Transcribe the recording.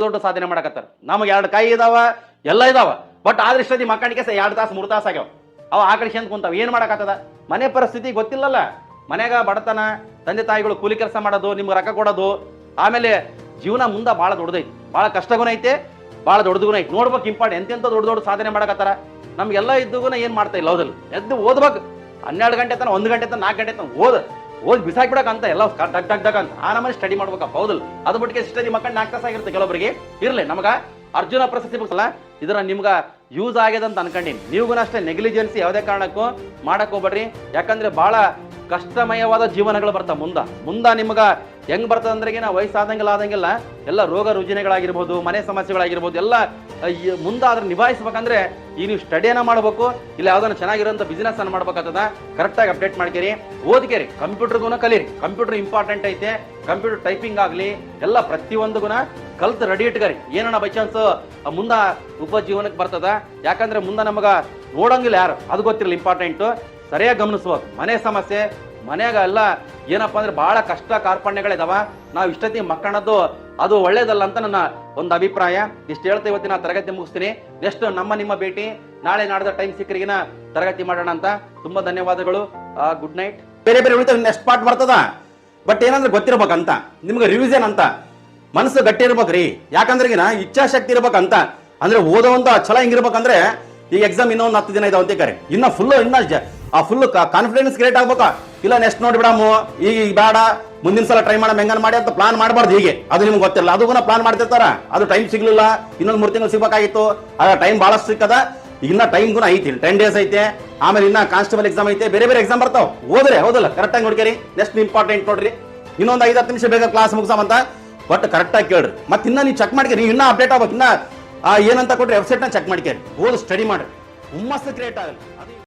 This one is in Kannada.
ದೊಡ್ಡ ಸಾಧನೆ ಮಾಡಕತ್ತಾರ. ನಮಗೆ ಎರಡು ಕೈ ಇದಾವ, ಎಲ್ಲ ಇದಾವ. ಬಟ್ ಆದ್ರೆ ಇಷ್ಟದಿ ಮಕ್ಕಳಿಗೆ ಸಹ ಎರಡು ತಾಸು, ಮೂರು ತಾಸು ಆಗ್ಯಾವ. ಅವ ಆಕರ್ಷಿ ಕುಂತಾವ. ಏನು ಮಾಡಕತ್ತದ? ಮನೆ ಪರಿಸ್ಥಿತಿ ಗೊತ್ತಿಲ್ಲಲ್ಲ. ಮನ್ಯಾಗ ಬಡತನ, ತಂದೆ ತಾಯಿಗಳು ಕೂಲಿ ಕೆಲಸ ಮಾಡೋದು, ನಿಮ್ಗೆ ರೊಕ್ಕ ಕೊಡೋದು. ಆಮೇಲೆ ಜೀವನ ಮುಂದೆ ಭಾಳ ದೊಡ್ಡದೈತಿ. ಭಾಳ ಕಷ್ಟಗುಣ ಐತೆ, ಭಾಳ ದೊಡ್ಡದಗುನ ಐತಿ. ನೋಡ್ಬೇಕು ಇಂಪಾರ್ಟ್. ಎಂತೆಂತ ದೊಡ್ಡ ದೊಡ್ಡ ಸಾಧನೆ ಮಾಡಕತ್ತಾರ? ನಮ್ಗೆಲ್ಲ ಇದ್ದುಗುನ ಏನು ಮಾಡ್ತಾ ಇಲ್ಲ ಹೌದಲ್ಲ. ಎದ್ದು ಓದ್ಬೇಕು. ಹನ್ನೆರಡು ಗಂಟೆ ತನ ಒಂದು ಗಂಟೆ ತನ ನಾಲ್ಕು ಗಂಟೆ ತನ ಓದ್. ಓದ್ ಬಿಸಾಕ್ಬಿಡಕಂತ ಎಲ್ಲ ಡಕ್ ಡಗ್ ಡಗ್ ಅಂತ ಆ ಸ್ಟಡಿ ಮಾಡ್ಬೇಕಪ್ಪ, ಹೌದಲ್ಲ? ಅದು ಬಿಟ್ಟಿಗೆ ಸ್ಟಡಿ ಮಕ್ಕಳು ನಾಲ್ಕು ತಾಸ ಆಗಿರುತ್ತೆ ಕೆಲವೊಬ್ಬರಿಗೆ ಇರ್ಲಿ, ನಮಗ ಅರ್ಜುನ ಪ್ರಶಸ್ತಿ ಬುಕ್ಸಲ್ಲ ಇದರ ನಿಮ್ಗೆ ಯೂಸ್ ಆಗ್ಯದ ಅಂತ ಅನ್ಕೊಂಡಿನಿ. ನೀವು ಅಷ್ಟೇ ನೆಗ್ಲಿಜೆನ್ಸಿ ಯಾವುದೇ ಕಾರಣಕ್ಕೂ ಮಾಡಕ್ ಹೋಗ್ಬೇಡ್ರಿ. ಯಾಕಂದ್ರೆ ಭಾಳ ಕಷ್ಟಮಯವಾದ ಜೀವನಗಳು ಬರ್ತಾ ಮುಂದ. ಮುಂದ ನಿಮ್ಗ ಹೆಂಗ್ ಬರ್ತದ ನಾವು ವಯಸ್ಸಾದಂಗೆಲ್ಲ ಆದಂಗೆಲ್ಲ ಎಲ್ಲ ರೋಗ ರುಜಿನಗಳಾಗಿರ್ಬೋದು, ಮನೆ ಸಮಸ್ಯೆಗಳಾಗಿರ್ಬೋದು, ಎಲ್ಲ ಮುಂದ ಅದ್ರ ನಿಭಾಯಿಸ್ಬೇಕಂದ್ರೆ ಈ ನೀವು ಸ್ಟಡಿಯನ್ನು ಮಾಡಬೇಕು, ಇಲ್ಲ ಯಾವ್ದಾನ ಚೆನ್ನಾಗಿರೋಂಥ ಬಿಸ್ನೆಸ್ ಅನ್ನು ಮಾಡ್ಬೇಕಾಗ್ತದ ಕರೆಕ್ಟಾಗಿ ಅಪ್ಡೇಟ್ ಮಾಡ್ಕೇರಿ. ಓದ್ಕೇರಿ ಕಂಪ್ಯೂಟರ್ಗುನ ಕಲೀರಿ. ಕಂಪ್ಯೂಟರ್ ಇಂಪಾರ್ಟೆಂಟ್ ಐತೆ, ಕಂಪ್ಯೂಟರ್ ಟೈಪಿಂಗ್ ಆಗಲಿ, ಎಲ್ಲ ಪ್ರತಿಯೊಂದುಗುನ ಕಲ್ತು ರೆಡಿ ಇಟ್ಕರಿ. ಏನಣ್ಣ ಬೈ ಚಾನ್ಸ್ ಮುಂದೆ ಉಪಜೀವನಕ್ಕೆ ಬರ್ತದ? ಯಾಕಂದ್ರೆ ಮುಂದೆ ನಮಗ ನೋಡಂಗಿಲ್ಲ ಯಾರು? ಅದು ಗೊತ್ತಿರಲಿ ಇಂಪಾರ್ಟೆಂಟು ಸರಿಯಾಗಿ ಗಮನಿಸ್ಬೋದು ಮನೆ ಸಮಸ್ಯೆ ಮನ್ಯಾಗ ಎಲ್ಲ ಏನಪ್ಪ ಅಂದ್ರೆ ಬಹಳ ಕಷ್ಟ ಕಾರ್ಪಣ್ಯಗಳಿದಾವ. ನಾವು ಇಷ್ಟೊತ್ತಿಗೆ ಮಕ್ಕಳದ್ದು ಅದು ಒಳ್ಳೇದಲ್ಲ ಅಂತ ನನ್ನ ಒಂದು ಅಭಿಪ್ರಾಯ. ಇಷ್ಟು ಹೇಳ್ತಾ ಇವತ್ತಿನ ತರಗತಿ ಮುಗಿಸ್ತೀನಿ. ನೆಕ್ಸ್ಟ್ ನಮ್ಮ ನಿಮ್ಮ ಭೇಟಿ. ನಾಳೆ ನಾಡ್ದ ಟೈಮ್ ಸಿಕ್ಕರಿಗಿನ ತರಗತಿ ಮಾಡೋಣ ಅಂತ. ತುಂಬಾ ಧನ್ಯವಾದಗಳು. ಗುಡ್ ನೈಟ್ ಬೇರೆ ಬೇರೆ ಉಳಿತ ನೆಕ್ಸ್ಟ್ ಪಾರ್ಟ್ ಬರ್ತದ. ಬಟ್ ಏನಂದ್ರೆ ಗೊತ್ತಿರ್ಬೇಕಂತ. ನಿಮ್ಗೆ ರಿವಿಷನ್ ಅಂತ. ಮನಸ್ಸು ಗಟ್ಟಿ ಇರ್ಬೇಕ್ರಿ. ಯಾಕಂದ್ರೆ ಈಗಿನ ಇಚ್ಛಾಶಕ್ತಿ ಇರ್ಬೇಕಂತ. ಅಂದ್ರೆ ಓದೋವಂತ ಛಲ ಹೆಂಗಿರ್ಬೇಕಂದ್ರೆ, ಈಗ ಎಕ್ಸಾಮ್ ಇನ್ನೊಂದು ಹತ್ತು ದಿನ ಇದಾವಂತೆ ಕರೆ ಇನ್ನ ಫುಲ್ ಇನ್ನ ಆ ಫುಲ್ ಕಾನ್ಫಿಡೆನ್ಸ್ ಕ್ರಿಯೇಟ್ ಆಗ್ಬೇಕಾ? ಇಲ್ಲ ನೆಕ್ಸ್ಟ್ ನೋಡ್ಬಿಡಮು ಈಗ ಈಗ ಬೇಡ, ಮುಂದಿನ ಸಲ ಟ್ರೈ ಮಾಡೋಣ ಹೆಂಗನ್ ಮಾಡಿ ಅಂತ ಪ್ಲಾನ್ ಮಾಡಬಾರ್ದು ಹೀಗೆ. ಅದು ನಿಮ್ಗೆ ಗೊತ್ತಿಲ್ಲ ಅದು ಪ್ಲಾನ್ ಮಾಡ್ತಿರ್ತಾರ. ಅದು ಟೈಮ್ ಸಿಗ್ಲಿಲ್ಲ, ಇನ್ನೊಂದು ಮೂರು ತಿಂಗಳು ಸಿಗ್ಬೇಕಾಗಿತ್ತು. ಆಗ ಟೈಮ್ ಭಾಳ ಸಿಕ್ಕದ. ಇನ್ನ ಟೈಮ್ ಗುಣ ಐತಿ ಟೆನ್ ಡೇಸ್ ಐತೆ. ಆಮೇಲೆ ಇನ್ನ ಕಾನ್ಸ್ಟೇಬಲ್ ಎಕ್ಸಾಮ್ ಐತೆ. ಬೇರೆ ಬೇರೆ ಎಕ್ಸಾಮ್ ಬರ್ತಾವ. ಓದ್ರೆ ಹೌದಲ್ಲ ಕರೆಕ್ಟಾಗಿ ನೋಡ್ಕೇರಿ. ನೆಕ್ಸ್ಟ್ ಇಂಪಾರ್ಟೆಂಟ್ ನೋಡ್ರಿ. ಇನ್ನೊಂದು ಐದು ಹತ್ತು ನಿಮಿಷ ಬೇಗ ಕ್ಲಾಸ್ ಮುಗಿಸಾಮಂತ. ಬಟ್ ಕರೆಕ್ಟಾಗಿ ಕೇಳ್ರಿ. ಮತ್ತೆ ಇನ್ನ ನೀವು ಚೆಕ್ ಮಾಡ್ಕೇರಿ. ಇನ್ನ ಅಪ್ಡೇಟ್ ಆಗ್ಬೇಕು. ಇನ್ನ ಏನಂತ ಕೊಟ್ರಿ ವೆಬ್ಸೈಟ್ನ ಚೆಕ್ ಮಾಡ್ಕೇರಿ. ಓದು ಸ್ಟಡಿ ಮಾಡ್ರಿ ಹುಮ್ಮಸ್ಸು ಕ್ರಿಯೇಟ್ ಆಗಲಿ